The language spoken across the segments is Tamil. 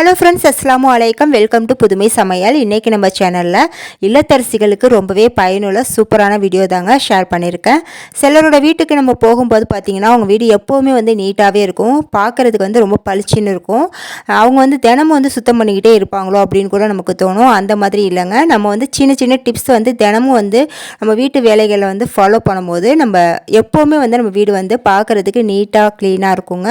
ஹலோ ஃப்ரெண்ட்ஸ் அஸ்லாம் வலைக்கம் வெல்கம் டு புதுமை சமையல் இன்றைக்கி நம்ம சேனலில் இல்லத்தரசிகளுக்கு ரொம்பவே பயனுள்ள சூப்பரான வீடியோ தாங்க ஷேர் பண்ணியிருக்கேன் சிலரோட வீட்டுக்கு நம்ம போகும்போது பார்த்திங்கன்னா அவங்க வீடு எப்போவுமே வந்து நீட்டாகவே இருக்கும். பார்க்குறதுக்கு வந்து ரொம்ப பளிச்சுன்னு இருக்கும். அவங்க வந்து தினமும் வந்து சுத்தம் பண்ணிக்கிட்டே இருப்பாங்களோ அப்படின்னு கூட நமக்கு தோணும். அந்த மாதிரி இல்லைங்க. நம்ம வந்து சின்ன சின்ன டிப்ஸ் வந்து தினமும் வந்து நம்ம வீட்டு வேலைகளை வந்து ஃபாலோ பண்ணும்போது நம்ம எப்போவுமே வந்து நம்ம வீடு வந்து பார்க்குறதுக்கு நீட்டாக க்ளீனாக இருக்குங்க.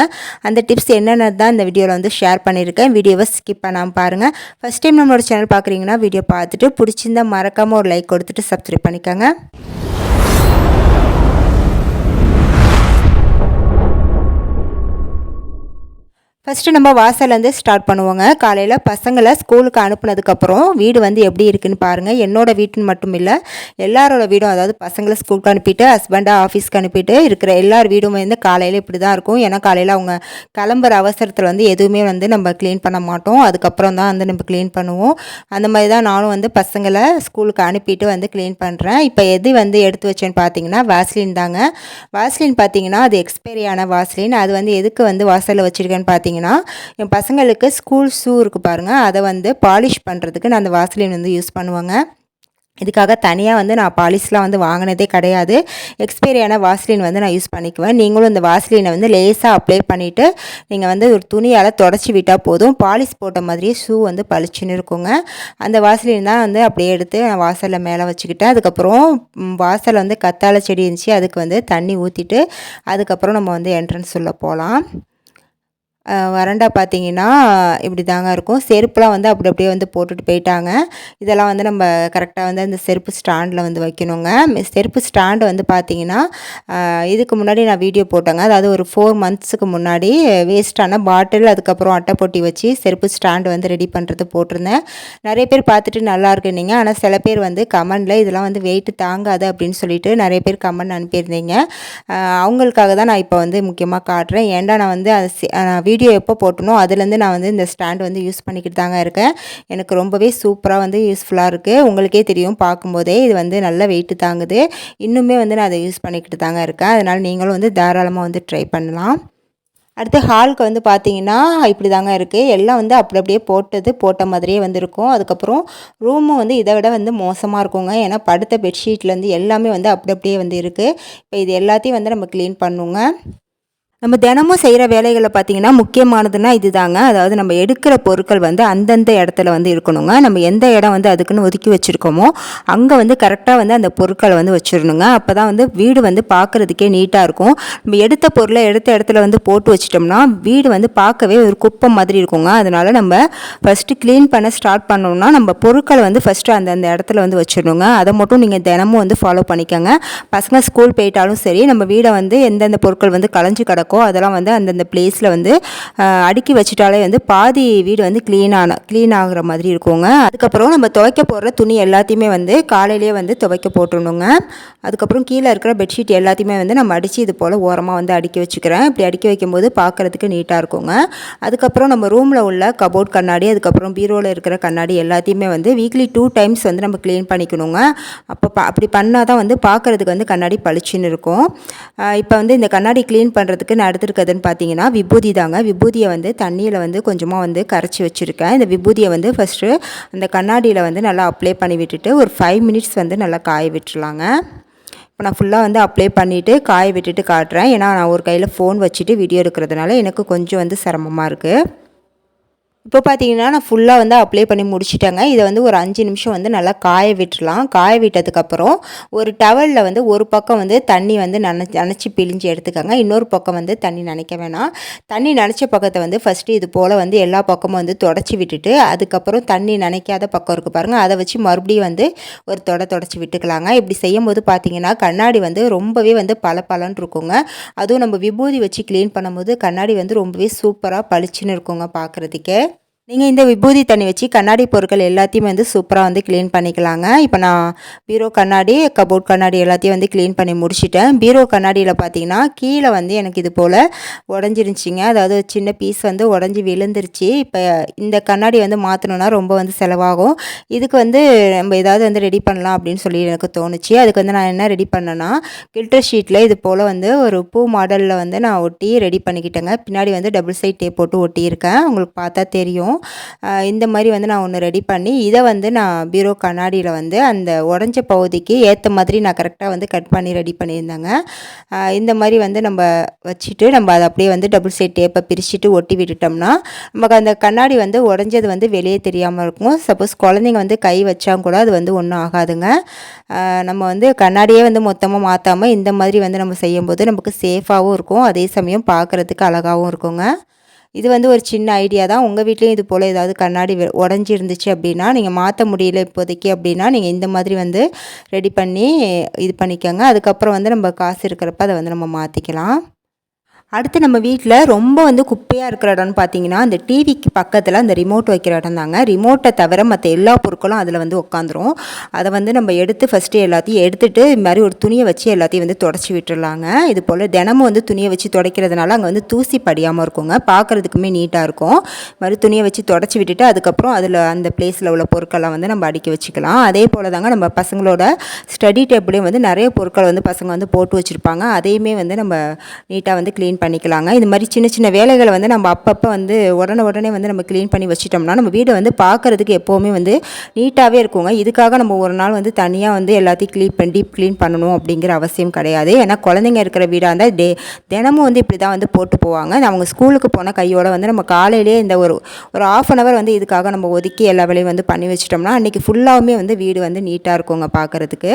அந்த டிப்ஸ் என்னென்ன தான் இந்த வீடியோவில் வந்து ஷேர் பண்ணியிருக்கேன் வீடியோ வீடியோவை ஸ்கிப் பண்ணாமல் பாருங்கள் ஃபஸ்ட் டைம் நம்மளோட சேனல் பார்க்குறீங்கன்னா வீடியோ பார்த்துட்டு பிடிச்சிருந்தா மறக்காமல் ஒரு லைக் கொடுத்துட்டு சப்ஸ்கிரைப் பண்ணிக்கோங்க. ஃபஸ்ட்டு நம்ம வாசல்லேருந்து ஸ்டார்ட் பண்ணுவோங்க. காலையில் பசங்களை ஸ்கூலுக்கு அனுப்புனதுக்கப்புறம் வீடு வந்து எப்படி இருக்குன்னு பாருங்கள் என்னோடய வீட்டுன்னு மட்டும் இல்லை எல்லாரோட வீடும் அதாவது பசங்களை ஸ்கூலுக்கு அனுப்பிட்டு ஹஸ்பண்டை ஆஃபீஸ்க்கு அனுப்பிட்டு இருக்கிற எல்லார் வீடும் வந்து காலையில் இப்படி தான் இருக்கும். ஏன்னா காலையில் அவங்க கிளம்புற அவசரத்தில் வந்து எதுவுமே வந்து நம்ம க்ளீன் பண்ண மாட்டோம். அதுக்கப்புறம் தான் வந்து நம்ம க்ளீன் பண்ணுவோம். அந்த மாதிரி தான் நானும் வந்து பசங்களை ஸ்கூலுக்கு அனுப்பிட்டு வந்து க்ளீன் பண்ணுறேன் இப்போ எது வந்து எடுத்து வச்சேன்னு பார்த்தீங்கன்னா வாஸ்லின் தாங்க. வாஸ்லின் பார்த்தீங்கன்னா அது எக்ஸ்பைரி ஆன வாஸ்லின் அது வந்து எதுக்கு வந்து வாசலில் வச்சுருக்கேன்னு பார்த்தீங்கன்னா என் பசங்களுக்கு ஸ்கூல் ஷூ இருக்குது பாருங்கள் அதை வந்து பாலிஷ் பண்ணுறதுக்கு நான் அந்த வாசலின் வந்து யூஸ் பண்ணுவேங்க. இதுக்காக தனியாக வந்து நான் பாலிஷ்லாம் வந்து வாங்கினதே கிடையாது. எக்ஸ்பைரியான வாஸ்லின் வந்து நான் யூஸ் பண்ணிக்குவேன். நீங்களும் இந்த வாஸ்லினை வந்து லேசாக அப்ளை பண்ணிவிட்டு நீங்கள் வந்து ஒரு துணியால் தொடச்சி விட்டால் போதும். பாலிஷ் போட்ட மாதிரியே ஷூ வந்து பளிச்சுன்னு இருக்குங்க. அந்த வாஸ்லின் தான் வந்து அப்படியே எடுத்து நான் வாசலில் மேலே வச்சுக்கிட்டேன் அதுக்கப்புறம் வாசலில் வந்து கத்தாழை செடி இருந்துச்சு. அதுக்கு வந்து தண்ணி ஊற்றிட்டு அதுக்கப்புறம் நம்ம வந்து என்ட்ரன்ஸ் உள்ளே போகலாம் வறண்டா பார்த்தீங்கன்னா இப்படி தாங்க இருக்கும். செருப்புலாம் வந்து அப்படி அப்படியே வந்து போட்டுட்டு போயிட்டாங்க. இதெல்லாம் வந்து நம்ம கரெக்டாக வந்து அந்த செருப்பு ஸ்டாண்டில் வந்து வைக்கணுங்க. செருப்பு ஸ்டாண்டு வந்து பார்த்தீங்கன்னா இதுக்கு முன்னாடி நான் வீடியோ போட்டேங்க. அதாவது ஒரு ஃபோர் மந்த்ஸுக்கு முன்னாடி வேஸ்ட்டான பாட்டில் அதுக்கப்புறம் அட்டை பொட்டி வச்சு செருப்பு ஸ்டாண்டு வந்து ரெடி பண்ணுறது போட்டிருந்தேன். நிறைய பேர் பார்த்துட்டு நல்லா இருக்குன்னீங்க ஆனால் சில பேர் வந்து கமெண்டில் இதெல்லாம் வந்து வெயிட் தாங்காது அப்படின்னு சொல்லிட்டு நிறைய பேர் கமெண்ட் அனுப்பியிருந்தீங்க. அவங்களுக்காக தான் நான் இப்போ வந்து முக்கியமாக காட்டுறேன். ஏன்டா நான் வந்து அது வீடியோ எப்போ போட்டனோ அதுலேருந்து நான் வந்து இந்த ஸ்டாண்ட் வந்து யூஸ் பண்ணிக்கிட்டு தாங்க இருக்கேன். எனக்கு ரொம்பவே சூப்பராக வந்து யூஸ்ஃபுல்லாக இருக்குது உங்களுக்கே தெரியும் பார்க்கும்போதே இது வந்து நல்ல வெயிட்டு தாங்குது. இன்னுமே வந்து நான் அதை யூஸ் பண்ணிக்கிட்டு தாங்க இருக்கேன். அதனால் நீங்களும் வந்து தாராளமாக வந்து ட்ரை பண்ணலாம். அடுத்து ஹாலுக்கு வந்து பார்த்தீங்கன்னா இப்படி தாங்க இருக்குது எல்லாம் வந்து அப்படி அப்படியே போட்டது போட்ட மாதிரியே வந்து இருக்கும் அதுக்கப்புறம் ரூமும் வந்து இதை விட வந்து மோசமாக இருக்குங்க. ஏன்னா படுத்த பெட்ஷீட்லேருந்து எல்லாமே வந்து அப்படி அப்படியே வந்து இருக்குது இப்போ இது எல்லாத்தையும் வந்து நம்ம க்ளீன் பண்ணுங்க. நம்ம தினமும் செய்கிற வேலைகளை பார்த்தீங்கன்னா முக்கியமானதுன்னா இதுதாங்க. அதாவது நம்ம எடுக்கிற பொருட்கள் வந்து அந்தந்த இடத்துல வந்து இருக்கணுங்க. நம்ம எந்த இடம் வந்து அதுக்குன்னு ஒதுக்கி வச்சுருக்கோமோ அங்கே வந்து கரெக்டாக வந்து அந்த பொருட்களை வந்து வச்சிடணுங்க. அப்போ தான் வந்து வீடு வந்து பார்க்குறதுக்கே நீட்டாக இருக்கும். நம்ம எடுத்த பொருளை எடுத்த இடத்துல வந்து போட்டு வச்சிட்டோம்னா வீடு வந்து பார்க்கவே ஒரு குப்பை மாதிரி இருக்குங்க. அதனால நம்ம ஃபஸ்ட்டு க்ளீன் பண்ண ஸ்டார்ட் பண்ணோம்னா நம்ம பொருட்களை வந்து ஃபஸ்ட்டு அந்தந்த இடத்துல வந்து வச்சிடணுங்க. அதை மட்டும் நீங்கள் தினமும் வந்து ஃபாலோ பண்ணிக்கோங்க. பசங்க ஸ்கூல் போயிட்டாலும் சரி நம்ம வீடை வந்து எந்தெந்த பொருட்கள் வந்து களைஞ்சு கிடக்கும் இருக்கோ அதெல்லாம் வந்து அந்தந்த பிளேஸில் வந்து அடுக்கி வச்சுட்டாலே வந்து பாதி வீடு வந்து க்ளீனான க்ளீன் ஆகிற மாதிரி இருக்குங்க. அதுக்கப்புறம் நம்ம துவைக்க போடுற துணி எல்லாத்தையுமே வந்து காலையிலேயே வந்து துவைக்க போட்டுடணுங்க. அதுக்கப்புறம் கீழே இருக்கிற பெட்ஷீட் எல்லாத்தையுமே வந்து நம்ம அடித்து இது போல் ஓரமாக வந்து அடுக்கி வச்சுக்கிறேன். இப்படி அடுக்கி வைக்கும்போது பார்க்குறதுக்கு நீட்டாக இருக்குங்க. அதுக்கப்புறம் நம்ம ரூமில் உள்ள கபோர்ட் கண்ணாடி அதுக்கப்புறம் பீரோவில் இருக்கிற கண்ணாடி எல்லாத்தையுமே வந்து வீக்லி டூ டைம்ஸ் வந்து நம்ம க்ளீன் பண்ணிக்கணுங்க. அப்போ பா அப்படி பண்ணால் தான் வந்து பார்க்குறதுக்கு வந்து கண்ணாடி பளிச்சுன்னு இருக்கும். இப்போ வந்து இந்த கண்ணாடி க்ளீன் பண்ணுறதுக்கு நடத்திருக்கிறதுன்னு பார்த்தீங்கன்னா விபூதி தாங்க. விபூதியை வந்து தண்ணியில் வந்து கொஞ்சமாக வந்து கரைச்சி வச்சுருக்கேன். இந்த விபூதியை வந்து ஃபஸ்ட்டு அந்த கண்ணாடியில் வந்து நல்லா அப்ளை பண்ணி விட்டுட்டு ஒரு ஃபைவ் மினிட்ஸ் வந்து நல்லா காய விட்டுருலாங்க இப்போ நான் ஃபுல்லாக வந்து அப்ளை பண்ணிவிட்டு காய விட்டுட்டு காட்டுறேன். ஏன்னா நான் ஒரு கையில் ஃபோன் வச்சுட்டு வீடியோ எடுக்கிறதுனால எனக்கு கொஞ்சம் வந்து சிரமமாக இருக்குது இப்போ பார்த்தீங்கன்னா நான் ஃபுல்லாக வந்து அப்ளை பண்ணி முடிச்சிட்டேங்க. இதை வந்து ஒரு அஞ்சு நிமிஷம் வந்து நல்லா காய விட்டுடலாம். காய விட்டதுக்கப்புறம் ஒரு டவலில் வந்து ஒரு பக்கம் வந்து தண்ணி வந்து நனைச்சி நனைச்சி பிழிஞ்சு எடுத்துக்கோங்க. இன்னொரு பக்கம் வந்து தண்ணி நினைக்க வேணாம். தண்ணி நினச்ச பக்கத்தை வந்து ஃபஸ்ட்டு இது போல் வந்து எல்லா பக்கமும் வந்து தொடச்சி விட்டுட்டு அதுக்கப்புறம் தண்ணி நினைக்காத பக்கம் இருக்குது பாருங்கள் அதை வச்சு மறுபடியும் வந்து ஒரு தொட தொடச்சி விட்டுக்கலாங்க. இப்படி செய்யும் போது பார்த்தீங்கன்னா கண்ணாடி வந்து ரொம்பவே வந்து பல இருக்குங்க. அதுவும் நம்ம விபூதி வச்சு க்ளீன் பண்ணும்போது கண்ணாடி வந்து ரொம்பவே சூப்பராக பளிச்சுன்னு இருக்குங்க பார்க்குறதுக்கே நீங்கள் இந்த விபூதி தண்ணி வச்சு கண்ணாடி பொருட்கள் எல்லாத்தையுமே வந்து சூப்பராக வந்து க்ளீன் பண்ணிக்கலாங்க. இப்போ நான் பீரோ கண்ணாடி கபோர்ட் கண்ணாடி எல்லாத்தையும் வந்து க்ளீன் பண்ணி முடிச்சிட்டேன். பீரோ கண்ணாடியில் பார்த்தீங்கன்னா கீழே வந்து எனக்கு இது போல் உடஞ்சிருந்துச்சிங்க. அதாவது சின்ன பீஸ் வந்து உடஞ்சி விழுந்துருச்சு. இப்போ இந்த கண்ணாடி வந்து மாற்றணுன்னா ரொம்ப வந்து செலவாகும். இதுக்கு வந்து நம்ம ஏதாவது வந்து ரெடி பண்ணலாம் அப்படின்னு சொல்லி எனக்கு தோணுச்சு. அதுக்கு வந்து நான் என்ன ரெடி பண்ணேன்னா கில்டர் ஷீட்டில் இது போல் வந்து ஒரு பூ மாடலில் வந்து நான் ஒட்டி ரெடி பண்ணிக்கிட்டேங்க. பின்னாடி வந்து டபுள் சைட் டேப் போட்டு ஒட்டியிருக்கேன். உங்களுக்கு பார்த்தா தெரியும். இந்த மாதிரி வந்து நான் ஒன்று ரெடி பண்ணி இதை வந்து நான் பீரோ கண்ணாடியில் வந்து அந்த உடஞ்ச பகுதிக்கு ஏற்ற மாதிரி நான் கரெக்டாக வந்து கட் பண்ணி ரெடி பண்ணியிருந்தேங்க. இந்த மாதிரி வந்து நம்ம வச்சுட்டு நம்ம அதை அப்படியே வந்து டபுள் சைட் டேப்பை பிரிச்சுட்டு ஒட்டி விட்டுட்டோம்னா நமக்கு அந்த கண்ணாடி வந்து உடஞ்சது வந்து வெளியே தெரியாமல் இருக்கும். சப்போஸ் குழந்தைங்க வந்து கை வச்சா கூட அது வந்து ஒன்றும் ஆகாதுங்க. நம்ம வந்து கண்ணாடியே வந்து மொத்தமாக மாற்றாமல் இந்த மாதிரி வந்து நம்ம செய்யும்போது நமக்கு சேஃபாகவும் இருக்கும். அதே சமயம் பார்க்குறதுக்கு அழகாகவும் இருக்குங்க. இது வந்து ஒரு சின்ன ஐடியா தான். உங்கள் வீட்லேயும் இது போல் ஏதாவது கண்ணாடி உடஞ்சி இருந்துச்சு அப்படின்னா நீங்கள் மாற்ற முடியல இப்போதைக்கு அப்படின்னா நீங்கள் இந்த மாதிரி வந்து ரெடி பண்ணி இது பண்ணிக்கோங்க. அதுக்கப்புறம் வந்து நம்ம காசு இருக்கிறப்ப அதை வந்து நம்ம மாற்றிக்கலாம் அடுத்து நம்ம வீட்டில் ரொம்ப வந்து குப்பையாக இருக்கிற இடம்னு பார்த்தீங்கன்னா அந்த டிவிக்கு பக்கத்தில் அந்த ரிமோட் வைக்கிற இடம் தாங்க. ரிமோட்டை தவிர மற்ற எல்லா பொருட்களும் அதில் வந்து உட்காந்துரும் அதை வந்து நம்ம எடுத்து ஃபஸ்ட்டு எல்லாத்தையும் எடுத்துட்டு இது மாதிரி ஒரு துணியை வச்சு எல்லாத்தையும் வந்து தொடச்சி விட்டுடலாங்க இது போல் தினமும் வந்து துணியை வச்சு துடைக்கிறதுனால அங்கே வந்து தூசி படியாமல் இருக்குங்க. பார்க்குறதுக்குமே நீட்டாக இருக்கும். இது மாதிரி துணியை வச்சு தொடச்சி விட்டுட்டு அதுக்கப்புறம் அதில் அந்த பிளேஸில் உள்ள பொருட்கள்லாம் வந்து நம்ம அடுக்கி வச்சுக்கலாம். அதே போல் தாங்க நம்ம பசங்களோட ஸ்டடி டேபிளையும் வந்து நிறைய பொருட்கள் வந்து பசங்க வந்து போட்டு வச்சுருப்பாங்க. அதையுமே வந்து நம்ம நீட்டாக வந்து க்ளீன் பண்ணிக்கலாங்க. இது மாதிரி சின்ன சின்ன வேலைகளை வந்து நம்ம அப்பப்போ வந்து உடனே உடனே வந்து நம்ம க்ளீன் பண்ணி வச்சிட்டோம்னா நம்ம வீடு வந்து பார்க்குறதுக்கு எப்போவுமே வந்து நீட்டாகவே இருக்குங்க. இதுக்காக நம்ம ஒரு நாள் வந்து தனியாக வந்து எல்லாத்தையும் க்ளீன் பண்ணி டீப் க்ளீன் பண்ணணும் அப்படிங்கிற அவசியம் கிடையாது. ஏன்னா குழந்தைங்க இருக்கிற வீடாக இருந்தால் டே தினமும் வந்து இப்படி தான் வந்து போட்டு போவாங்க. அவங்க ஸ்கூலுக்கு போன கையோட வந்து நம்ம காலையிலேயே இந்த ஒரு ஒரு ஆஃப் அன் ஹவர் வந்து இதுக்காக நம்ம ஒதுக்கி எல்லா வேலையும் வந்து பண்ணி வச்சிட்டோம்னா அன்றைக்கி ஃபுல்லாகவுமே வந்து வீடு வந்து நீட்டாக இருக்குங்க பார்க்குறதுக்கு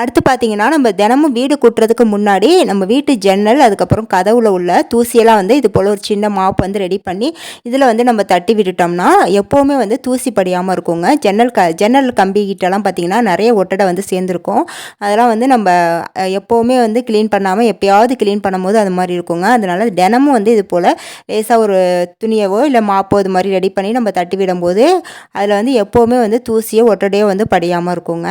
அடுத்து பார்த்தீங்கன்னா நம்ம தினமும் வீடு கூட்டுறதுக்கு முன்னாடி நம்ம வீட்டு ஜன்னல் அதுக்கப்புறம் கதவுல உள்ள தூசியெல்லாம் வந்து இது போல் ஒரு சின்ன மாப் வந்து ரெடி பண்ணி இதில் வந்து நம்ம தட்டி விட்டுட்டோம்னா எப்போவுமே வந்து தூசி படியாமல் இருக்குங்க. ஜன்னல் க ஜன்னல் கம்பி கிட்டலாம் பார்த்தீங்கன்னா நிறைய ஒட்டடை வந்து சேர்ந்துருக்கும். அதெல்லாம் வந்து நம்ம எப்போவுமே வந்து க்ளீன் பண்ணாமல் எப்போயாவது க்ளீன் பண்ணும்போது அது மாதிரி இருக்குங்க. அதனால தினமும் வந்து இது போல் லேசாக ஒரு துணியவோ இல்லை மாப்போ இது மாதிரி ரெடி பண்ணி நம்ம தட்டி விடும்போது அதில் வந்து எப்போவுமே வந்து தூசியோ ஒட்டடையோ வந்து படியாமல் இருக்குங்க.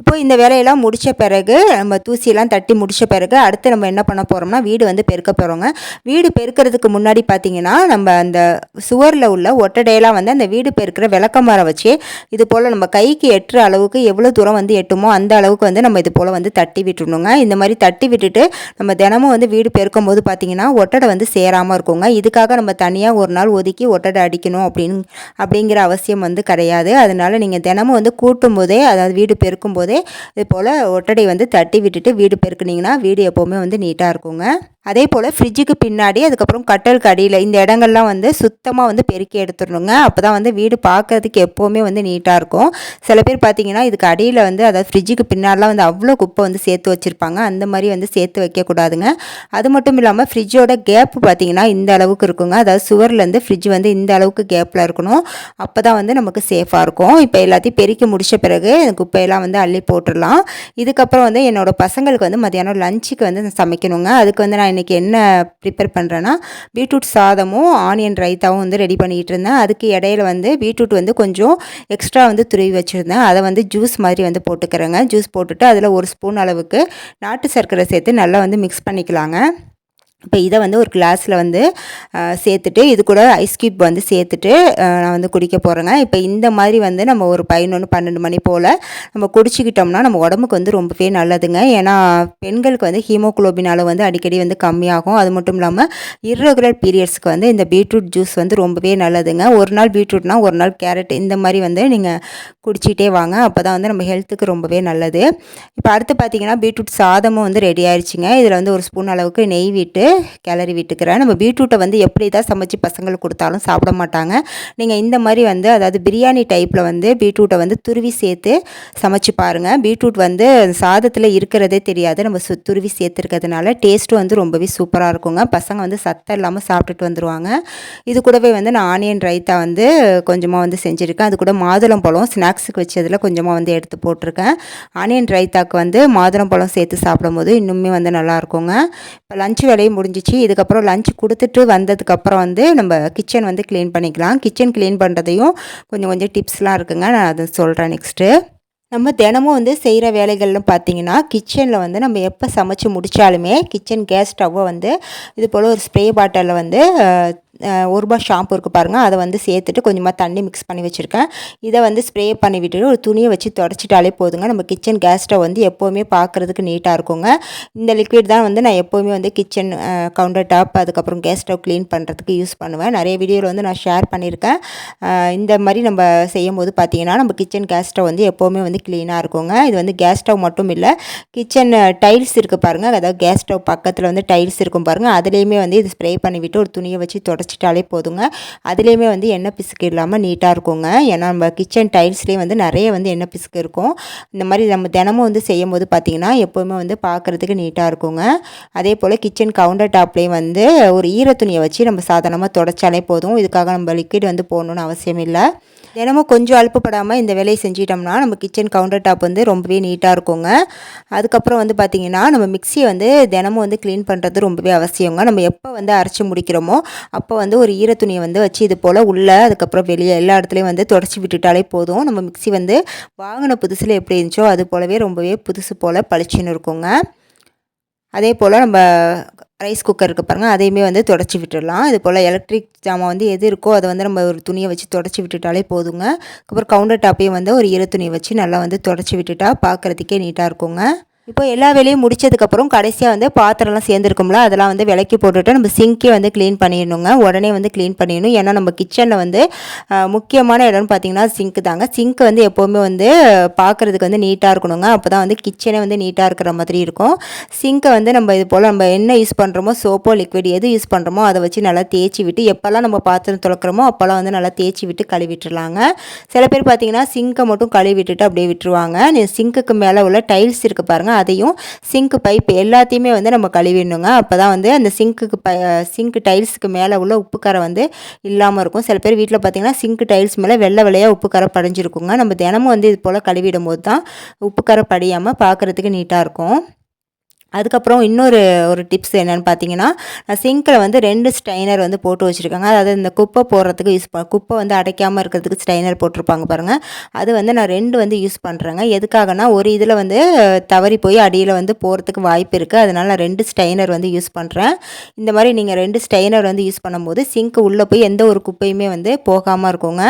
இப்போ இந்த வேலையெல்லாம் முடித்த பிறகு நம்ம தூசியெல்லாம் தட்டி முடித்த பிறகு அடுத்து நம்ம என்ன பண்ண போகிறோம்னா வீடு வந்து பெருக்க போகிறோங்க வீடு பெருக்கிறதுக்கு முன்னாடி பார்த்தீங்கன்னா நம்ம அந்த சுவரில் உள்ள ஒட்டடையெல்லாம் வந்து அந்த வீடு பெருக்கிற விளக்கமரம் வச்சு இது போல் நம்ம கைக்கு எட்டுற அளவுக்கு எவ்வளோ தூரம் வந்து எட்டுமோ அந்த அளவுக்கு வந்து நம்ம இது போல் வந்து தட்டி விட்டுணுங்க இந்த மாதிரி தட்டி விட்டுட்டு நம்ம தினமும் வந்து வீடு பெருக்கும் போது பார்த்திங்கன்னா ஒட்டடை வந்து சேராமல் இருக்குங்க. இதுக்காக நம்ம தனியாக ஒரு நாள் ஒதுக்கி ஒட்டடை அடிக்கணும் அப்படின்னு அப்படிங்கிற அவசியம் வந்து கிடையாது. அதனால நீங்கள் தினமும் வந்து கூட்டும் போதே அதாவது வீடு பெருக்கும் போது இது போல் ஒட்டடை வந்து தட்டி விட்டுட்டு வீடு பெருக்குனீங்கன்னா வீடு எப்போவுமே வந்து நீட்டாக இருக்குங்க. அதே போல் ஃப்ரிட்ஜுக்கு பின்னாடி அதுக்கப்புறம் கட்டலுக்கு அடியில் இந்த இடங்கள்லாம் வந்து சுத்தமாக வந்து பெருக்கி எடுத்துடணுங்க. அப்போ தான் வந்து வீடு பார்க்கறதுக்கு எப்போவுமே வந்து நீட்டாக இருக்கும். சில பேர் பார்த்தீங்கன்னா இதுக்கு அடியில் வந்து அதாவது ஃப்ரிட்ஜுக்கு பின்னாடிலாம் வந்து அவ்வளோ குப்பை வந்து சேர்த்து வச்சுருப்பாங்க. அந்த மாதிரி வந்து சேர்த்து வைக்கக்கூடாதுங்க அது மட்டும் இல்லாமல் ஃப்ரிட்ஜோட கேப் பார்த்தீங்கன்னா இந்த அளவுக்கு இருக்குங்க. அதாவது சுவர்லேருந்து ஃப்ரிட்ஜ் வந்து இந்த அளவுக்கு கேப்பில் இருக்கணும். அப்போ தான் வந்து நமக்கு சேஃபாக இருக்கும். இப்போ எல்லாத்தையும் பெருக்கி முடித்த பிறகு இந்த குப்பையெல்லாம் வந்து அள்ளி போட்டுடலாம். இதுக்கப்புறம் வந்து என்னோடய பசங்களுக்கு வந்து மதியானம் லஞ்சுக்கு வந்து நான் சமைக்கணுங்க. அதுக்கு வந்து நான் இன்றைக்கி என்ன ப்ரிப்பேர் பண்ணுறேன்னா பீட்ரூட் சாதமும் ஆனியன் ரைத்தாவும் வந்து ரெடி பண்ணிகிட்டு இருந்தேன். அதுக்கு இடையில வந்து பீட்ரூட் வந்து கொஞ்சம் எக்ஸ்ட்ரா வந்து துருவி வச்சுருந்தேன். அதை வந்து ஜூஸ் மாதிரி வந்து போட்டுக்கிறேங்க. ஜூஸ் போட்டுட்டு அதில் ஒரு ஸ்பூன் அளவுக்கு நாட்டு சர்க்கரை சேர்த்து நல்லா வந்து மிக்ஸ் பண்ணிக்கலாங்க. இப்போ இதை வந்து ஒரு கிளாஸில் வந்து சேர்த்துட்டு இது கூட ஐஸ் கியூப் வந்து சேர்த்துட்டு நான் வந்து குடிக்க போகிறேங்க இப்போ இந்த மாதிரி வந்து நம்ம ஒரு பதினொன்று பன்னெண்டு மணி போல் நம்ம குடிச்சிக்கிட்டோம்னா நம்ம உடம்புக்கு வந்து ரொம்பவே நல்லதுங்க. ஏன்னா பெண்களுக்கு வந்து ஹீமோகுளோபின் அளவு வந்து அடிக்கடி வந்து கம்மியாகும். அது மட்டும் இல்லாமல் இர்ரெகுலர் பீரியட்ஸ்க்கு வந்து இந்த பீட்ரூட் ஜூஸ் வந்து ரொம்பவே நல்லதுங்க. ஒரு நாள் பீட்ரூட்னா ஒரு நாள் கேரட் இந்த மாதிரி வந்து நீங்கள் குடிச்சிட்டே வாங்க. அப்போ தான் வந்து நம்ம ஹெல்த்துக்கு ரொம்பவே நல்லது. இப்போ அடுத்து பார்த்தீங்கன்னா பீட்ரூட் சாதமும் வந்து ரெடி ஆயிடுச்சுங்க இதில் வந்து ஒரு ஸ்பூன் அளவுக்கு நெய் விட்டு கிளறி விட்டுக்கிறேன் நம்ம பீட்ரூட்டை வந்து எப்படி தான் சமைச்சு பசங்களுக்கு கொடுத்தாலும் சாப்பிட மாட்டாங்க. நீங்கள் இந்த மாதிரி வந்து அதாவது பிரியாணி டைப்பில் வந்து பீட்ரூட்டை வந்து துருவி சேர்த்து சமைச்சு பாருங்கள் பீட்ரூட் வந்து சாதத்தில் இருக்கிறதே தெரியாது. நம்ம சு துருவி சேர்த்துருக்கிறதுனால டேஸ்ட்டும் வந்து ரொம்பவே சூப்பராக இருக்குங்க. பசங்க வந்து சத்தம் இல்லாமல் சாப்பிட்டுட்டு வந்துடுவாங்க இது கூடவே வந்து நான் ஆனியன் ரைத்தா வந்து கொஞ்சமாக வந்து செஞ்சுருக்கேன். அது கூட மாதுளம்பழம் ஸ்நாக்ஸுக்கு வச்சதில் கொஞ்சமாக வந்து எடுத்து போட்டிருக்கேன். ஆனியன் ரைத்தாக்கு வந்து மாதுளம்பழம் சேர்த்து சாப்பிடும்போது இன்னுமே வந்து நல்லா இருக்குங்க. இப்போ லஞ்ச் வேலையும் முடிஞ்சிச்சு. இதுக்கப்புறம் லஞ்ச் கொடுத்துட்டு வந்ததுக்கப்புறம் வந்து நம்ம கிச்சன் வந்து க்ளீன் பண்ணிக்கலாம். கிச்சன் க்ளீன் பண்ணுறதையும் கொஞ்சம் கொஞ்சம் டிப்ஸ்லாம் இருக்குங்க. நான் அதை சொல்கிறேன் நெக்ஸ்ட்டு நம்ம தினமும் வந்து செய்கிற வேலைகள்னு பார்த்தீங்கன்னா கிச்சனில் வந்து நம்ம எப்போ சமைச்சு முடித்தாலுமே கிச்சன் கேஸ் ஸ்டவ்வை வந்து இது போல் ஒரு ஸ்ப்ரே பாட்டிலில் வந்து ஒரு ரூபா ஷாம்பு இருக்குது பாருங்கள் அதை வந்து சேர்த்துட்டு கொஞ்சமாக தண்ணி மிக்ஸ் பண்ணி வச்சுருக்கேன். இதை வந்து ஸ்ப்ரே பண்ணி விட்டுட்டு ஒரு துணியை வச்சு தொடச்சிட்டாலே போதுங்க. நம்ம கிச்சன் கேஸ் ஸ்டவ் வந்து எப்போவுமே பார்க்குறதுக்கு நீட்டாக இருக்குங்க. இந்த லிக்விட் தான் வந்து நான் எப்போவுமே வந்து கிச்சன் கவுண்டர் டாப் அதுக்கப்புறம் கேஸ் ஸ்டவ் க்ளீன் பண்ணுறதுக்கு யூஸ் பண்ணுவேன். நிறைய வீடியோவில் வந்து நான் ஷேர் பண்ணியிருக்கேன். இந்த மாதிரி நம்ம செய்யும் போது பார்த்திங்கன்னா நம்ம கிச்சன் கேஸ் ஸ்டவ் வந்து எப்போவுமே வந்து க்ளீனாக இருக்குங்க. இது வந்து கேஸ் ஸ்டவ் மட்டும் இல்லை கிச்சன் டைல்ஸ் இருக்குது பாருங்கள் அதாவது கேஸ் ஸ்டவ் பக்கத்தில் வந்து டைல்ஸ் இருக்கும் பாருங்கள் அதுலேயுமே வந்து இது ஸ்ப்ரே பண்ணிவிட்டு ஒரு துணியை வச்சு தொடச்சிட்டாலே போதுங்க. அதுலேயுமே வந்து எண்ணெய் பிசுக்கு இல்லாமல் நீட்டாக இருக்குங்க. ஏன்னா நம்ம கிச்சன் டைல்ஸ்லேயே வந்து நிறைய வந்து எண்ணெய் பிசுக்கு இருக்கும். இந்த மாதிரி நம்ம தினமும் வந்து செய்யும் போது பார்த்திங்கன்னா எப்போவுமே வந்து பார்க்குறதுக்கு நீட்டாக இருக்குங்க. அதே போல் கிச்சன் கவுண்டர் டாப்லேயும் வந்து ஒரு ஈர துணியை வச்சு நம்ம சாதாரணமாக தொடச்சாலே போதும். இதுக்காக நம்ம லிக்விட் வந்து போடணுன்னு அவசியம் இல்லை. தினமும் கொஞ்சம் அழுப்புப்படாமல் இந்த வேலையை செஞ்சிட்டோம்னா நம்ம கிச்சன் கவுண்டர் டாப் வந்து ரொம்பவே நீட்டாக இருக்குங்க. அதுக்கப்புறம் வந்து பார்த்திங்கன்னா நம்ம மிக்சியை வந்து தினமும் வந்து க்ளீன் பண்ணுறது ரொம்பவே அவசியங்க. நம்ம எப்போ வந்து அரைச்சி முடிக்கிறோமோ அப்போ வந்து ஒரு ஈர துணியை வந்து வச்சு இது போல் உள்ளே அதுக்கப்புறம் வெளியே எல்லா இடத்துலையும் வந்து தொடச்சி விட்டுட்டாலே போதும். நம்ம மிக்ஸி வந்து வாங்கின புதுசில் எப்படி இருந்துச்சோ அது போலவே ரொம்பவே புதுசு போல் பளிச்சுன்னு இருக்குங்க. அதே போல் நம்ம ரைஸ் குக்கர் இருக்குது பாருங்கள் அதையுமே வந்து தொடச்சி விட்டுடலாம். இது போல் எலக்ட்ரிக் ஜாமான் வந்து எது இருக்கோ அதை வந்து நம்ம ஒரு துணியை வச்சு தொடச்சி விட்டுட்டாலே போதுங்க. அப்புறம் கவுண்டர் டாப்பையும் வந்து ஒரு ஈர துணியை வச்சு நல்லா வந்து தொடச்சி விட்டுட்டா பார்க்குறதுக்கே நீட்டாக இருக்குங்க. இப்போ எல்லா வேலையும் முடிச்சதுக்கப்புறம் கடைசியாக வந்து பாத்திரம்லாம் சேர்ந்துருக்கும்ல அதெல்லாம் வந்து விளக்கி போட்டுட்டு நம்ம சிங்கே வந்து க்ளீன் பண்ணிடணுங்க. உடனே வந்து க்ளீன் பண்ணிடணும். ஏன்னா நம்ம கிச்சனில் வந்து முக்கியமான இடம்னு பார்த்தீங்கன்னா சிங்க் தாங்க. சிங்க் வந்து எப்போவுமே வந்து பார்க்குறதுக்கு வந்து நீட்டாக இருக்கணுங்க. அப்போ தான் வந்து கிச்சனே வந்து நீட்டாக இருக்கிற மாதிரி இருக்கும். சிங்க்கை வந்து நம்ம இது போல் நம்ம என்ன யூஸ் பண்ணுறோமோ சோப்போ லிக்விட் எது யூஸ் பண்ணுறோமோ அதை வச்சு நல்லா தேய்ச்சி விட்டு எப்போல்லாம் நம்ம பாத்திரம் துளக்குறோமோ அப்போல்லாம் வந்து நல்லா தேய்ச்சி விட்டு கழுவிட்டுருலாங்க சில பேர் பார்த்தீங்கன்னா சிங்கை மட்டும் கழுவி விட்டுட்டு அப்படியே விட்டுருவாங்க. சிங்குக்கு சிங்க்குக்கு மேலே உள்ள டைல்ஸ் இருக்குது பாருங்கள் அதையும் சிங்க் பைப் எல்லாத்தையுமே வந்து நம்ம கழுவிடணுங்க. அப்போ தான் வந்து அந்த சிங்க்குக்கு ப சிங்க் டைல்ஸுக்கு மேலே உள்ள உப்புக்கரை வந்து இல்லாமல் இருக்கும். சில பேர் வீட்டில் பார்த்தீங்கன்னா சிங்க் டைல்ஸ் மேலே வெள்ளை வெள்ளையாக உப்புக்கரை படைஞ்சிருக்குங்க. நம்ம தினமும் வந்து இது போல் கழுவிடும் போது தான் உப்புக்கரை படியாமல் பார்க்குறதுக்கு நீட்டாக இருக்கும். அதுக்கப்புறம் இன்னொரு ஒரு டிப்ஸ் என்னென்னு பார்த்தீங்கன்னா சிங்கில் வந்து ரெண்டு ஸ்டைனர் வந்து போட்டு வச்சுருக்காங்க. அதாவது இந்த குப்பை போடுறதுக்கு யூஸ் பண்ண குப்பை வந்து அடைக்காமல் இருக்கிறதுக்கு ஸ்டைனர் போட்டிருப்பாங்க பாருங்கள் அது வந்து நான் ரெண்டு வந்து யூஸ் பண்ணுறேங்க எதுக்காகனா ஒரு இதில் வந்து தவறி போய் அடியில் வந்து போகிறதுக்கு வாய்ப்பு இருக்குது அதனால் நான் ரெண்டு ஸ்டைனர் வந்து யூஸ் பண்ணுறேன் இந்த மாதிரி நீங்கள் ரெண்டு ஸ்டைனர் வந்து யூஸ் பண்ணும்போது சிங்க் உள்ளே போய் எந்த ஒரு குப்பையுமே வந்து போகாமல் இருக்குங்க.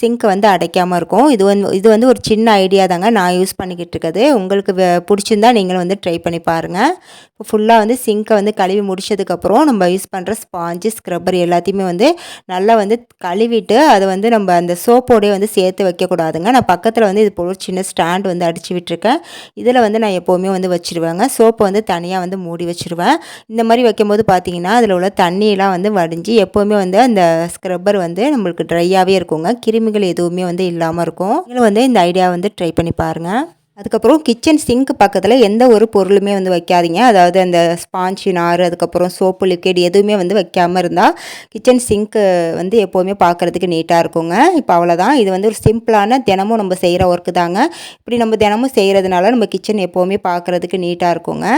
சிங்க்கை வந்து அடைக்காமல் இருக்கும். இது வந்து இது வந்து ஒரு சின்ன ஐடியா தாங்க நான் யூஸ் பண்ணிக்கிட்டு இருக்கிறது உங்களுக்கு பிடிச்சிருந்தா நீங்களும் வந்து ட்ரை பண்ணி பாருங்கள் இப்போ ஃபுல்லாக வந்து சிங்க்கை வந்து கழுவி முடிச்சதுக்கப்புறம் நம்ம யூஸ் பண்ணுற ஸ்பாஞ்சு ஸ்க்ரப்பர் எல்லாத்தையுமே வந்து நல்லா வந்து கழுவிட்டு அதை வந்து நம்ம அந்த சோப்போடே வந்து சேர்த்து வைக்கக்கூடாதுங்க. நான் பக்கத்தில் வந்து இது போல் ஒரு சின்ன ஸ்டாண்ட் வந்து அடித்து விட்டுருக்கேன். இதில் வந்து நான் எப்போவுமே வந்து வச்சுருவேங்க. சோப்பை வந்து தனியாக வந்து மூடி வச்சுருவேன். இந்த மாதிரி வைக்கும்போது பார்த்தீங்கன்னா அதில் உள்ள தண்ணியெலாம் வந்து வடிஞ்சு எப்போவுமே வந்து அந்த ஸ்க்ரப்பர் வந்து நம்மளுக்கு ட்ரையாகவே இருக்குங்க. கிருமி கிருமிகள் எதுவுமே வந்து இல்லாமல் இருக்கும். நீங்களும் வந்து இந்த ஐடியா வந்து ட்ரை பண்ணி பாருங்கள் அதுக்கப்புறம் கிச்சன் சிங்க் பக்கத்தில் எந்த ஒரு பொருளுமே வந்து வைக்காதீங்க. அதாவது அந்த ஸ்பாஞ்சு நார் அதுக்கப்புறம் சோப்பு லிக்விட் எதுவுமே வந்து வைக்காமல் இருந்தால் கிச்சன் சிங்க்கு வந்து எப்போவுமே பார்க்குறதுக்கு நீட்டாக இருக்குங்க. இப்போ அவ்வளோதான் இது வந்து ஒரு சிம்பிளான தினமும் நம்ம செய்கிற ஒர்க்கு தாங்க. இப்படி நம்ம தினமும் செய்கிறதுனால நம்ம கிச்சன் எப்போவுமே பார்க்குறதுக்கு நீட்டாக இருக்குங்க.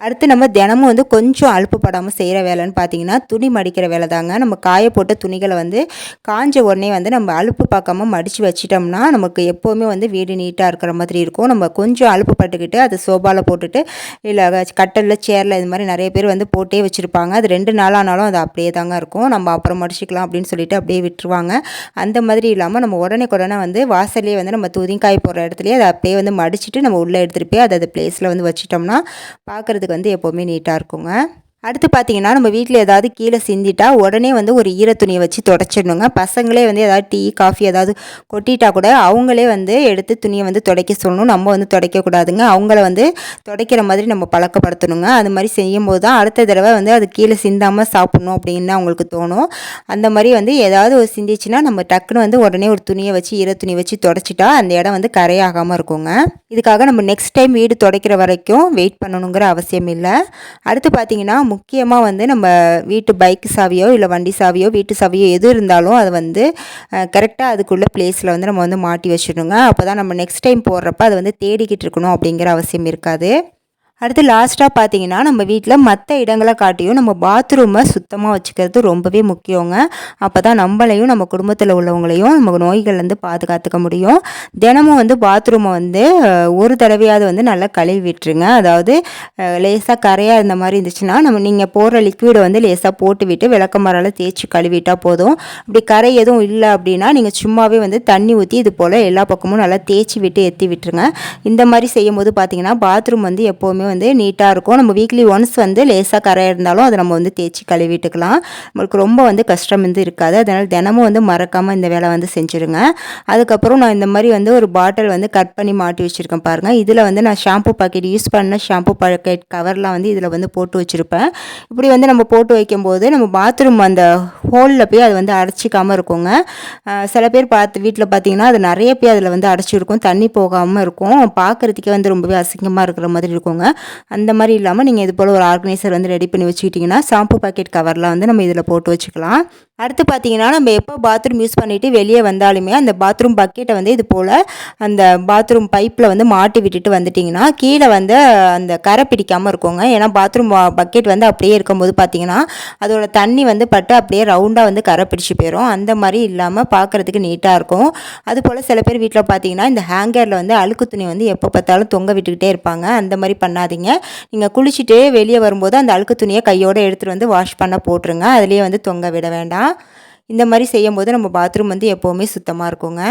அடுத்து நம்ம தினமும் வந்து கொஞ்சம் அலுப்புப்படாமல் செய்கிற வேலைன்னு பார்த்தீங்கன்னா துணி மடிக்கிற வேலை தாங்க நம்ம காய போட்ட துணிகளை வந்து காஞ்ச உடனே வந்து நம்ம அலுப்பு பார்க்காம மடித்து வச்சிட்டோம்னா நமக்கு எப்போவுமே வந்து வீடு நீட்டாக இருக்கிற மாதிரி இருக்கும். நம்ம கொஞ்சம் அலுப்பு பட்டுக்கிட்டு அது சோபாவில் போட்டுட்டு இல்லை கட்டலில் சேரில் இது மாதிரி நிறைய பேர் வந்து போட்டே வச்சுருப்பாங்க. அது ரெண்டு நாள் ஆனாலும் அது அப்படியே தாங்க இருக்கும். நம்ம அப்புறம் மடிச்சிக்கலாம் அப்படின்னு சொல்லிட்டு அப்படியே விட்டுருவாங்க. அந்த மாதிரி இல்லாமல் நம்ம உடனே உடனே வந்து வாசல்லே வந்து நம்ம துணிக்காய போடுற இடத்துலையே அதை அப்படியே வந்து மடிச்சுட்டு நம்ம உள்ளே எடுத்துகிட்டு போய் அதை அது பிளேஸில் வந்து வச்சிட்டோம்னா பார்க்குறதுக்கு வந்து எப்போவுமே நீட்டாக இருக்குங்க. அடுத்து பார்த்தீங்கன்னா நம்ம வீட்டில் ஏதாவது கீழே சிந்திட்டா உடனே வந்து ஒரு ஈர துணியை வச்சு தொடச்சிடணுங்க. பசங்களே வந்து ஏதாவது டீ காஃபி ஏதாவது கொட்டிட்டா கூட அவங்களே வந்து எடுத்து துணியை வந்து துடைக்க சொல்லணும். நம்ம வந்து துடைக்கக்கூடாதுங்க. அவங்கள வந்து துடைக்கிற மாதிரி நம்ம பழக்கப்படுத்தணுங்க. அது மாதிரி செய்யும் போது தான் அடுத்த தடவை வந்து அது கீழே சிந்தாமல் சாப்பிட்ணும் அப்படின்னு அவங்களுக்கு தோணும். அந்த மாதிரி வந்து ஏதாவது ஒரு சிந்திச்சுன்னா நம்ம டக்குன்னு வந்து உடனே ஒரு துணியை வச்சு ஈர துணி வச்சு தொடச்சிட்டா அந்த இடம் வந்து கரையாகாமல் இருக்குங்க. இதுக்காக நம்ம நெக்ஸ்ட் டைம் வீடு துடைக்கிற வரைக்கும் வெயிட் பண்ணணுங்கிற அவசியம் இல்லை. அடுத்து பார்த்தீங்கன்னா முக்கியமாக வந்து நம்ம வீட்டு பைக் சாவியோ இல்லை வண்டி சாவியோ வீட்டு சாவியோ எது இருந்தாலும் அது வந்து கரெக்டாக அதுக்குள்ள பிளேஸில் வந்து நம்ம வந்து மாட்டி வச்சிடணுங்க. அப்போ தான் நம்ம நெக்ஸ்ட் டைம் போடுறப்ப அதை வந்து தேடிக்கிட்டு இருக்கணும் அப்படிங்கிற அவசியம் இருக்காது. அடுத்து லாஸ்ட்டாக பார்த்தீங்கன்னா நம்ம வீட்டில் மற்ற இடங்களை காட்டியும் நம்ம பாத்ரூமை சுத்தமாக வச்சுக்கிறது ரொம்பவே முக்கியங்க. அப்போ தான் நம்மளையும் நம்ம குடும்பத்தில் உள்ளவங்களையும் நம்ம நோய்கள்லேருந்து பாதுகாத்துக்க முடியும். தினமும் வந்து பாத்ரூமை வந்து ஒரு தடவையாவது வந்து நல்லா கழுவி விட்டுருங்க அதாவது லேசாக கரையாக இருந்த மாதிரி இருந்துச்சுன்னா நம்ம நீங்கள் போடுற லிக்விடை வந்து லேசாக போட்டு விட்டு விளக்கமரால் தேய்ச்சி கழுவிட்டால் போதும். அப்படி கரை எதுவும் இல்லை அப்படின்னா நீங்கள் சும்மாவே வந்து தண்ணி ஊற்றி இது போல் எல்லா பக்கமும் நல்லா தேய்ச்சி விட்டு எத்தி விட்டுருங்க. இந்த மாதிரி செய்யும்போது பார்த்தீங்கன்னா பாத்ரூம் வந்து எப்போவுமே வந்து நீட்டாக இருக்கும். நம்ம வீக்லி ஒன்ஸ் வந்து லேசாக கரை இருந்தாலும் அதை நம்ம வந்து தேய்ச்சி கழுவிட்டுக்கலாம். நம்மளுக்கு ரொம்ப வந்து கஷ்டம் வந்து இருக்காது. அதனால் தினமும் வந்து மறக்காமல் இந்த வேலை வந்து செஞ்சுருங்க. அதுக்கப்புறம் நான் இந்த மாதிரி வந்து ஒரு பாட்டில் வந்து கட் பண்ணி மாட்டி வச்சுருக்கேன் பாருங்கள் இதில் வந்து நான் ஷாம்பு பாக்கெட் யூஸ் பண்ண ஷாம்பு பாக்கெட் கவர்லாம் வந்து இதில் வந்து போட்டு வச்சுருப்பேன். இப்படி வந்து நம்ம போட்டு வைக்கும்போது நம்ம பாத்ரூம் அந்த ஹோலில் போய் அது வந்து அடைச்சிக்காமல் இருக்குங்க. சில பேர் பார்த்து வீட்டில் பார்த்தீங்கன்னா அது நிறைய போய் அதில் வந்து அடைச்சிருக்கும். தண்ணி போகாமல் இருக்கும். பார்க்குறதுக்கே வந்து ரொம்பவே அசிங்கமாக இருக்கிற மாதிரி இருக்குங்க. அந்த மாதிரி இல்லாமல் நீங்கள் இது போல் ஒரு ஆர்கனைசர் வந்து ரெடி பண்ணி வச்சுக்கிட்டிங்கன்னா ஷாம்பு பாக்கெட் கவர்லாம் வந்து நம்ம இதில் போட்டு வச்சுக்கலாம். அடுத்து பார்த்தீங்கன்னா நம்ம எப்போ பாத்ரூம் யூஸ் பண்ணிவிட்டு வெளியே வந்தாலுமே அந்த பாத்ரூம் பக்கெட்டை வந்து இது போல் அந்த பாத்ரூம் பைப்பில் வந்து மாட்டி விட்டுட்டு வந்துட்டிங்கன்னா கீழே வந்து அந்த கரை பிடிக்காமல் இருக்குங்க. ஏன்னா பாத்ரூம் பக்கெட் வந்து அப்படியே இருக்கும்போது பார்த்தீங்கன்னா அதோட தண்ணி வந்து பட்டு அப்படியே ரவுண்டாக வந்து கரை பிடிச்சி போயிடும் அந்த மாதிரி இல்லாமல் பார்க்குறதுக்கு நீட்டாக இருக்கும். அதுபோல் சில பேர் வீட்டில் பார்த்தீங்கன்னா இந்த ஹேங்கரில் வந்து அழுக்கு துணி வந்து எப்போ பார்த்தாலும் தொங்க விட்டுக்கிட்டே இருப்பாங்க. அந்த மாதிரி பண்ணாதீங்க நீங்கள் குளிச்சுட்டு வெளியே வரும்போது அந்த அழுக்கு துணியை கையோடு எடுத்துகிட்டு வந்து வாஷ் பண்ண போட்டுருங்க. அதுலேயே வந்து தொங்க விட வேண்டாம். இந்த மாதிரி செய்யும்போது நம்ம பாத்ரூம் வந்து எப்போவுமே சுத்தமாக இருக்குங்க.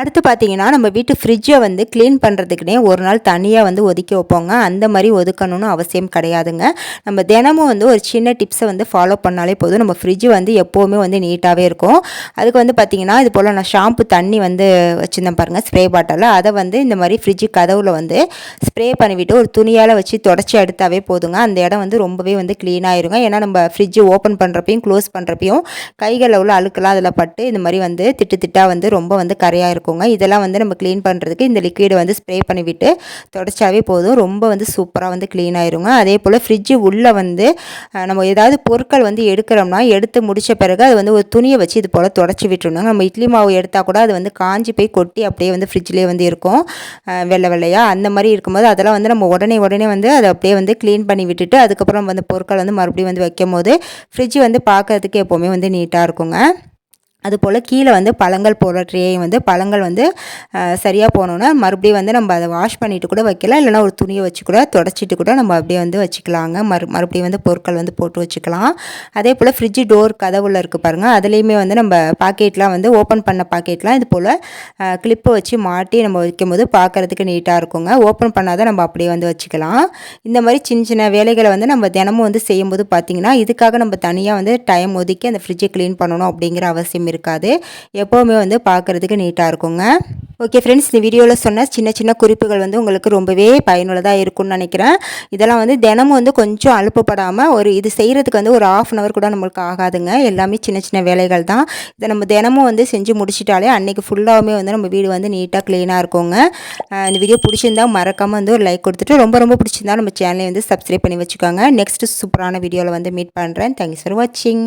அடுத்து பார்த்தீங்கன்னா நம்ம வீட்டு ஃப்ரிட்ஜை வந்து க்ளீன் பண்ணுறதுக்குனே ஒரு நாள் தனியாக வந்து ஒதுக்கி வைப்போங்க. அந்த மாதிரி ஒதுக்கணும்னு அவசியம் கிடையாதுங்க. நம்ம தினமும் வந்து ஒரு சின்ன டிப்ஸை வந்து ஃபாலோ பண்ணாலே போதும். நம்ம ஃப்ரிட்ஜ் வந்து எப்போவுமே வந்து நீட்டாகவே இருக்கும். அதுக்கு வந்து பார்த்திங்கன்னா இது போல் நான் ஷாம்பு தண்ணி வந்து வச்சுருந்தேன் பாருங்கள் ஸ்ப்ரே பாட்டிலில் அதை வந்து இந்த மாதிரி ஃப்ரிட்ஜு கதவில் வந்து ஸ்ப்ரே பண்ணிவிட்டு ஒரு துணியால் வச்சு தொடச்சி எடுத்தாவே போதுங்க. அந்த இடம் வந்து ரொம்பவே வந்து க்ளீனாகிருங்க ஏன்னா நம்ம ஃப்ரிட்ஜு ஓப்பன் பண்ணுறப்பையும் க்ளோஸ் பண்ணுறப்பையும் கைகளில் உள்ள அழுக்கெல்லாம் அதில் பட்டு இந்த மாதிரி வந்து திட்டு திட்டாக வந்து ரொம்ப வந்து கரையாக இருக்குங்க. இதெல்லாம் வந்து நம்ம க்ளீன் பண்ணுறதுக்கு இந்த லிக்விடை வந்து ஸ்ப்ரே பண்ணிவிட்டு தொடச்சாவே போதும். ரொம்ப வந்து சூப்பராக வந்து க்ளீன் ஆயிருங்க. அதே போல் ஃப்ரிட்ஜு உள்ளே வந்து நம்ம ஏதாவது பொருட்கள் வந்து எடுக்கிறோம்னா எடுத்து முடித்த பிறகு அது வந்து ஒரு துணியை வச்சு இது போல் தொடச்சி விட்டுருணும் நம்ம இட்லி மாவு எடுத்தால் கூட அது வந்து காஞ்சி போய் கொட்டி அப்படியே வந்து ஃப்ரிட்ஜ்லேயே வந்து இருக்கும். வெள்ளை வெள்ளையாக அந்த மாதிரி இருக்கும்போது அதெல்லாம் வந்து நம்ம உடனே உடனே வந்து அதை அப்படியே வந்து க்ளீன் பண்ணி விட்டுட்டு அதுக்கப்புறம் வந்து பொருட்கள் வந்து மறுபடியும் வந்து வைக்கும் போது ஃப்ரிட்ஜ் வந்து பார்க்கறதுக்கு எப்போவுமே வந்து நீட்டாக இருக்குங்க. அதுபோல் கீழே வந்து பழங்கள் போடுற ட்ரேயும் வந்து பழங்கள் வந்து சரியாக போனோன்னா மறுபடியும் வந்து நம்ம அதை வாஷ் பண்ணிட்டு கூட வைக்கலாம். இல்லைனா ஒரு துணியை வச்சு கூட தொடச்சிட்டு கூட நம்ம அப்படியே வந்து வச்சுக்கலாங்க. மறு மறுபடியும் வந்து பொருட்கள் வந்து போட்டு வச்சுக்கலாம். அதே போல் ஃப்ரிட்ஜு டோர் கதவுல இருக்குது பாருங்கள் அதுலேயுமே வந்து நம்ம பாக்கெட்லாம் வந்து ஓப்பன் பண்ண பாக்கெட்லாம் இது போல் கிளிப்பை வச்சு மாட்டி நம்ம வைக்கும்போது பார்க்குறதுக்கு நீட்டாக இருக்குங்க. ஓப்பன் பண்ணாதான் நம்ம அப்படியே வந்து வச்சுக்கலாம். இந்த மாதிரி சின்ன சின்ன வேலைகளை வந்து நம்ம தினமும் வந்து செய்யும்போது பார்த்திங்கன்னா இதுக்காக நம்ம தனியாக வந்து டைம் ஒதுக்கி அந்த ஃப்ரிட்ஜை க்ளீன் பண்ணணும் அப்படிங்கிற அவசியம் இருக்காது. எப்போவுமே வந்து பார்க்குறதுக்கு நீட்டாக இருக்குங்க. ஓகே ஃப்ரெண்ட்ஸ் இந்த வீடியோவில் சொன்ன சின்ன சின்ன குறிப்புகள் வந்து உங்களுக்கு ரொம்பவே பயனுள்ளதாக இருக்கும்னு நினைக்கிறேன். இதெல்லாம் வந்து தினமும் வந்து கொஞ்சம் அலுப்புப்படாமல் ஒரு இது செய்கிறதுக்கு வந்து ஒரு ஆஃப் அன் ஹவர் கூட நம்மளுக்கு ஆகாதுங்க. எல்லாமே சின்ன சின்ன வேலைகள் தான். இதை நம்ம தினமும் வந்து செஞ்சு முடிச்சிட்டாலே அன்றைக்கி ஃபுல்லாகவுமே வந்து நம்ம வீடு வந்து நீட்டாக க்ளீனாக இருக்குங்க. இந்த வீடியோ பிடிச்சிருந்தா மறக்காமல் வந்து ஒரு லைக் கொடுத்துட்டு ரொம்ப ரொம்ப பிடிச்சிருந்தா நம்ம சேனலை வந்து சப்ஸ்கிரைப் பண்ணி வச்சுக்கோங்க. நெக்ஸ்ட்டு சூப்பரான வீடியோவில் வந்து மீட் பண்ணுறேன் தேங்க்ஸ் ஃபார் வாட்சிங்